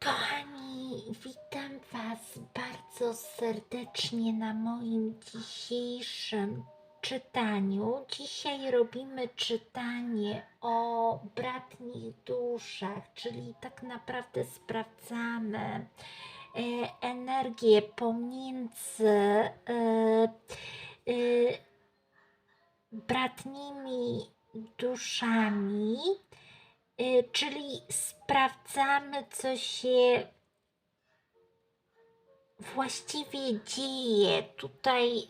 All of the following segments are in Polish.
Kochani, witam Was bardzo serdecznie na moim dzisiejszym czytaniu. Dzisiaj robimy czytanie o bratnich duszach, czyli tak naprawdę sprawdzamy e, energię pomiędzy e, e, bratnimi duszami. Y, czyli sprawdzamy, co się właściwie dzieje tutaj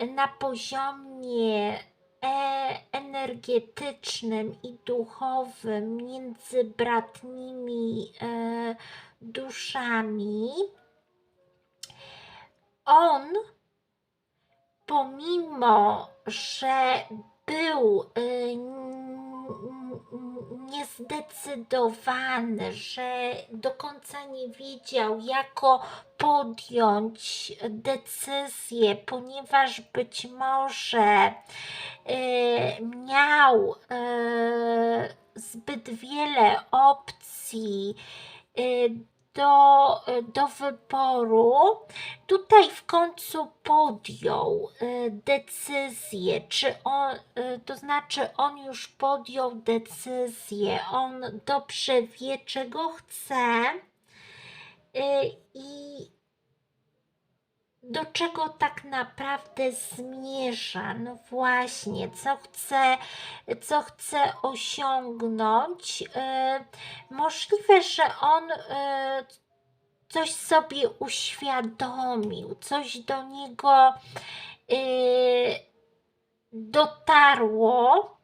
e, na poziomie e, energetycznym i duchowym między bratnimi e, duszami. On, pomimo że był y, niezdecydowany, że do końca nie wiedział, jako podjąć decyzję, ponieważ być może y, miał y, zbyt wiele opcji do, do wyboru, tutaj w końcu podjął y, decyzję, czy on, y, to znaczy on już podjął decyzję, on dobrze wie, czego chce y, i do czego tak naprawdę zmierza. No właśnie, co chce, co chce osiągnąć. Możliwe, że on coś sobie uświadomił, coś do niego dotarło.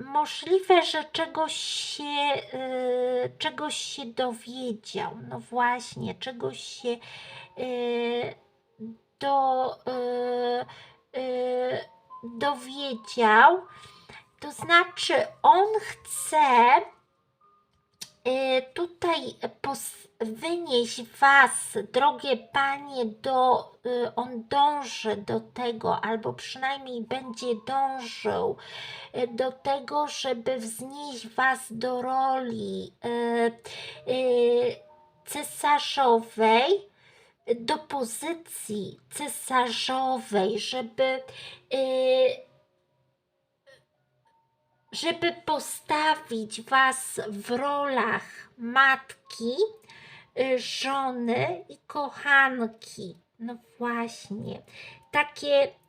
Możliwe, że czegoś się, czegoś się dowiedział. No właśnie, czegoś się do, dowiedział. To znaczy, on chce tutaj wynieść Was, drogie Panie, do, on dąży do tego, albo przynajmniej będzie dążył do tego, żeby wznieść Was do roli cesarzowej, do pozycji cesarzowej, żeby, y, żeby postawić Was w rolach matki, y, żony i kochanki. No właśnie, takie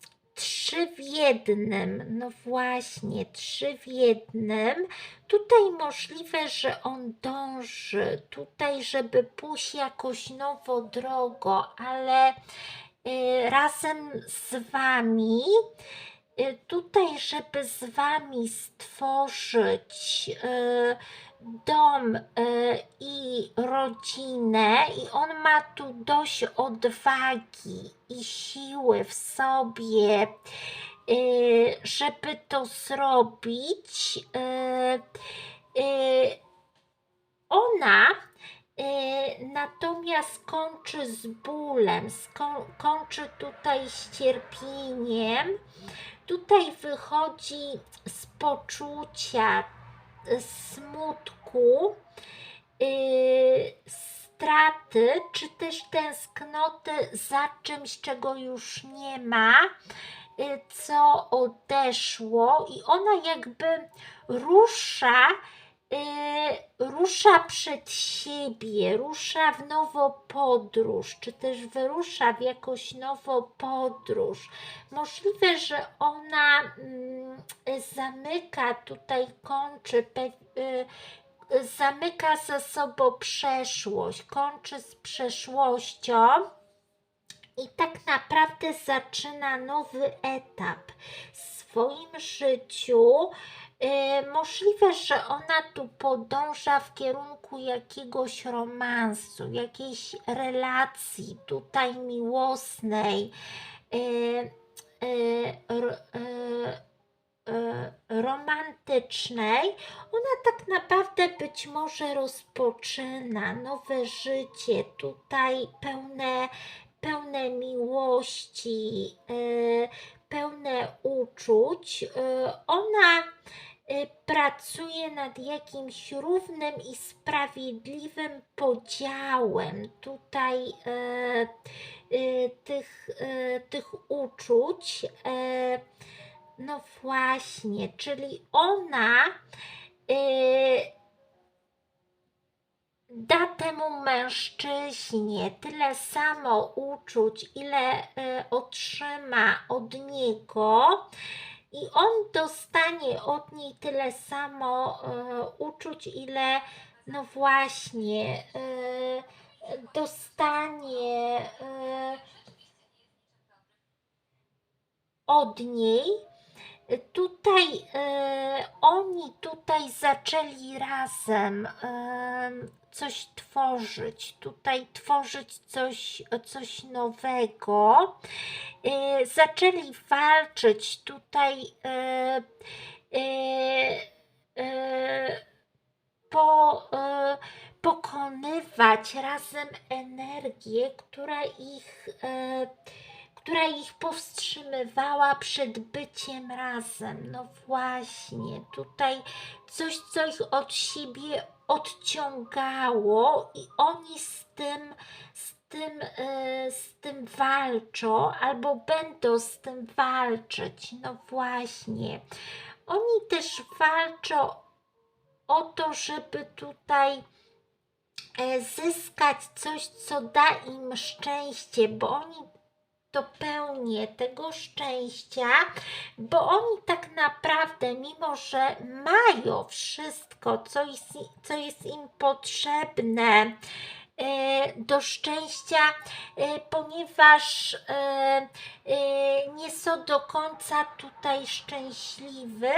trzy w jednym, no właśnie, trzy w jednym. Tutaj możliwe, że on dąży, tutaj, żeby pójść jakoś nowo drogo, ale y, razem z Wami, y, tutaj, żeby z Wami stworzyć y, dom y, i rodzinę, i on ma tu dość odwagi i siły w sobie, y, żeby to zrobić. Y, ona natomiast kończy z bólem, kończy tutaj z cierpieniem. Tutaj wychodzi z poczucia smutku, yy, straty, czy też tęsknoty za czymś, czego już nie ma, yy, co odeszło, i ona jakby rusza. Yy, rusza przed siebie, rusza w nową podróż, czy też wyrusza w jakąś nową podróż. Możliwe, że ona mm, zamyka, tutaj kończy, y, zamyka za sobą przeszłość, kończy z przeszłością i tak naprawdę zaczyna nowy etap w swoim życiu. Y, możliwe, że ona tu podąża w kierunku jakiegoś romansu, jakiejś relacji tutaj miłosnej. Y, romantycznej, ona tak naprawdę być może rozpoczyna nowe życie, tutaj pełne, pełne miłości, pełne uczuć. Ona pracuje nad jakimś równym i sprawiedliwym podziałem tutaj e, y, tych, e, tych uczuć. E, no właśnie, czyli ona y, da temu mężczyźnie tyle samo uczuć, ile y, otrzyma od niego, i on dostanie od niej tyle samo y, uczuć, ile no właśnie y, dostanie y, od niej. Tutaj y, oni tutaj zaczęli razem em, coś tworzyć, tutaj tworzyć coś, coś nowego. Y, zaczęli walczyć tutaj po, pokonywać razem energię, która ich, która ich powstrzymywała przed byciem razem. No właśnie, tutaj coś, co ich od siebie odciągało i oni z tym, z tym, y, z tym walczą albo będą z tym walczyć. No właśnie. Oni też walczą o to, żeby tutaj e, zyskać coś, co da im szczęście, bo oni to pełnię tego szczęścia, bo oni tak naprawdę, mimo że mają wszystko, co jest, co jest im potrzebne, do szczęścia, e, ponieważ e, e, nie są do końca tutaj szczęśliwy,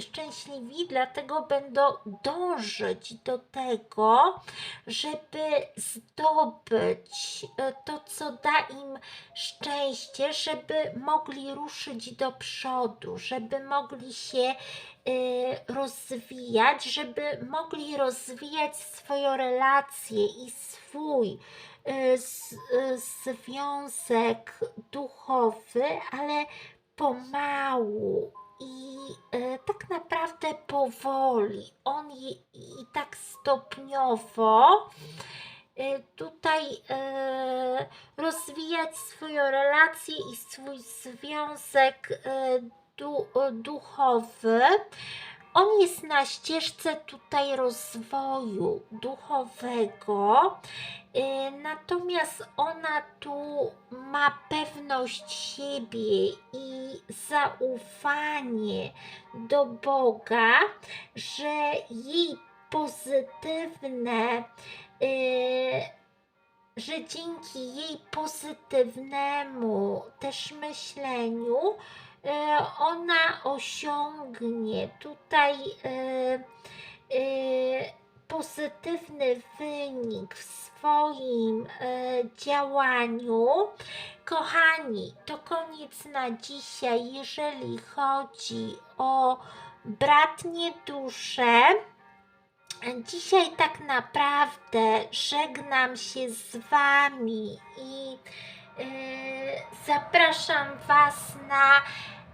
szczęśliwi, dlatego będą dążyć do tego, żeby zdobyć e, to, co da im szczęście, żeby mogli ruszyć do przodu, żeby mogli się rozwijać, żeby mogli rozwijać swoją relację i swój y, y, związek duchowy, ale pomału i y, tak naprawdę powoli. On i tak stopniowo y, tutaj y, rozwijać swoją relację i swój związek y, y, duchowy. On jest na ścieżce tutaj rozwoju duchowego, y, natomiast ona tu ma pewność siebie i zaufanie do Boga, że jej pozytywne y, że dzięki jej pozytywnemu też myśleniu e, ona osiągnie tutaj e, e, pozytywny wynik w swoim działaniu. Kochani, to koniec na dzisiaj, jeżeli chodzi o bratnie dusze. Dzisiaj tak naprawdę żegnam się z Wami i zapraszam Was na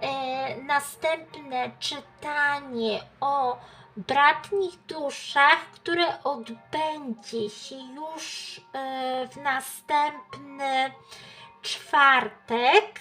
e, następne czytanie o bratnich duszach, które odbędzie się już e, w następny czwartek.